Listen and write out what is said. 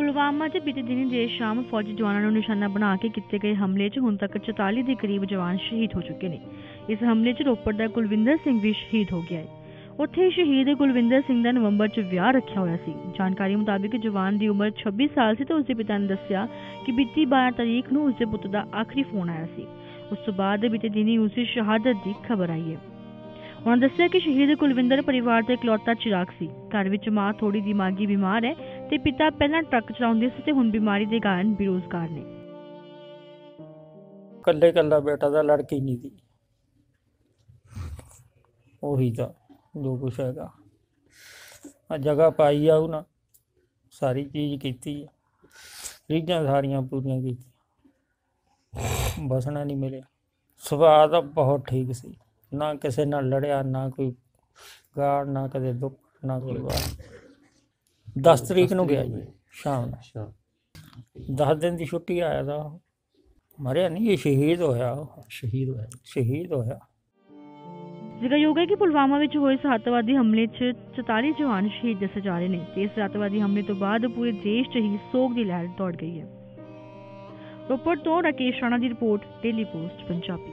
ਪੁਲਵਾਮਾ 'ਚ ਬੀਤੇ ਦਿਨੀ ਦੇਰ ਸ਼ਾਮ ਫੌਜੀ ਜਵਾਨਾਂ ਨੂੰ ਨਿਸ਼ਾਨਾ ਬਣਾ ਕੇ ਕੀਤੇ ਗਏ ਹਮਲੇ 'ਚ ਹੁਣ ਤੱਕ 44 ਦੇ ਕਰੀਬ ਜਵਾਨ ਸ਼ਹੀਦ ਹੋ ਚੁੱਕੇ ਨੇ। ਇਸ ਹਮਲੇ 'ਚ ਰੋਪੜ ਦਾ ਕੁਲਵਿੰਦਰ ਸਿੰਘ ਵੀ ਸ਼ਹੀਦ ਹੋ ਗਿਆ ਹੈ। ਉੱਥੇ ਸ਼ਹੀਦ ਕੁਲਵਿੰਦਰ ਸਿੰਘ ਦਾ ਨਵੰਬਰ 'ਚ ਵਿਆਹ ਰੱਖਿਆ ਹੋਇਆ ਸੀ। ਜਾਣਕਾਰੀ ਮੁਤਾਬਿਕ ਜਵਾਨ ਦੀ ਉਮਰ 26 ਸਾਲ ਸੀ ਤੇ ਉਸ ਦੇ ਪਿਤਾ ਨੇ ਦੱਸਿਆ ਕਿ ਬੀਤੀ 12 ਤਰੀਕ ਨੂੰ ਉਸ ਦੇ ਪੁੱਤ ਦਾ ਆਖਰੀ ਫੋਨ ਆਇਆ ਸੀ। ਉਸ ਤੋਂ ਬਾਅਦ ਬੀਤੇ ਦਿਨੀ ਉਸ ਦੀ ਸ਼ਹਾਦਤ ਦੀ ਖਬਰ ਆਈ ਹੈ। ਉਹਨਾਂ ਦੱਸਿਆ ਕਿ ਸ਼ਹੀਦ ਕੁਲਵਿੰਦਰ ਪਰਿਵਾਰ ਦਾ ਇਕਲੌਤਾ ਚਿਰਾਗ ਸੀ। ਘਰ ਵਿੱਚ ਮਾਂ ਥੋੜੀ ਦਿਮਾਗੀ ਬਿਮਾਰ ਹੈ ਤੇ ਪਿਤਾ ਪਹਿਲਾਂ ਟਰੱਕ ਚਲਾਉਂਦੇ ਸੀ ਤੇ ਹੁਣ ਬਿਮਾਰੀ ਦੇ ਕਾਰਨ ਬੇਰੁਜ਼ਗਾਰ ਨੇ। ਕੱਲੇ ਕੱਲਾ ਬੇਟਾ ਦਾ ਲੜਕੀ ਨਹੀਂ ਦੀ ਉਹੀ ਤਾਂ ਜੋ ਕੁਛ ਹੈਗਾ। ਆ ਜਗ੍ਹਾ ਪਾਈ ਆ ਉਹਨਾਂ, ਸਾਰੀ ਚੀਜ਼ ਕੀਤੀ ਆ। ਰੀਝਾਂ ਸਾਰੀਆਂ ਪੂਰੀਆਂ ਕੀਤੀਆਂ। ਬਸਣਾ ਨਹੀਂ ਮਿਲਿਆ। ਸੁਭਾਅ ਤਾਂ ਬਹੁਤ ਠੀਕ ਸੀ। ਨਾ ਕਿਸੇ ਨਾਲ ਲੜਿਆ, ਨਾ ਕੋਈ ਗਾੜ ਨਾ ਕਦੇ ਦੁੱਖ, ਨਾ ਕੋਈ ਵਾਰ। 10 ਤਰੀਕ ਨੂੰ ਗਿਆ ਜੀ ਸ਼ਾਮ ਨੂੰ। ਅੱਛਾ। 10 ਦਿਨ ਦੀ ਛੁੱਟੀ ਆਇਆ ਦਾ। ਮਰਿਆ ਨਹੀਂ ਇਹ ਸ਼ਹੀਦ ਹੋਇਆ ਉਹ। ਸ਼ਹੀਦ ਹੋਇਆ ਸ਼ਹੀਦ ਹੋਇਆ। ਜ਼ਿਕਰਯੋਗ ਹੈ ਕਿ ਪੁਲਵਾਮਾ ਵਿੱਚ ਹੋਏ ਇਸ ਅੱਤਵਾਦੀ ਹਮਲੇ 'ਚ 44 ਜਵਾਨ ਸ਼ਹੀਦ ਦੱਸੇ ਜਾ ਰਹੇ ਨੇ ਤੇ ਇਸ ਅੱਤਵਾਦੀ ਹਮਲੇ ਤੋਂ ਬਾਅਦ ਪੂਰੇ ਦੇਸ਼ 'ਚ ਹੀ ਸੋਗ ਦੀ ਲਹਿਰ ਦੌੜ ਗਈ ਹੈ। ਰੋਪੜ ਤੋਂ ਰਾਕੇਸ਼ ਰਾਣਾ ਦੀ ਰਿਪੋਰਟ ਡੇਲੀ ਪੋਸਟ ਪੰਜਾਬੀ।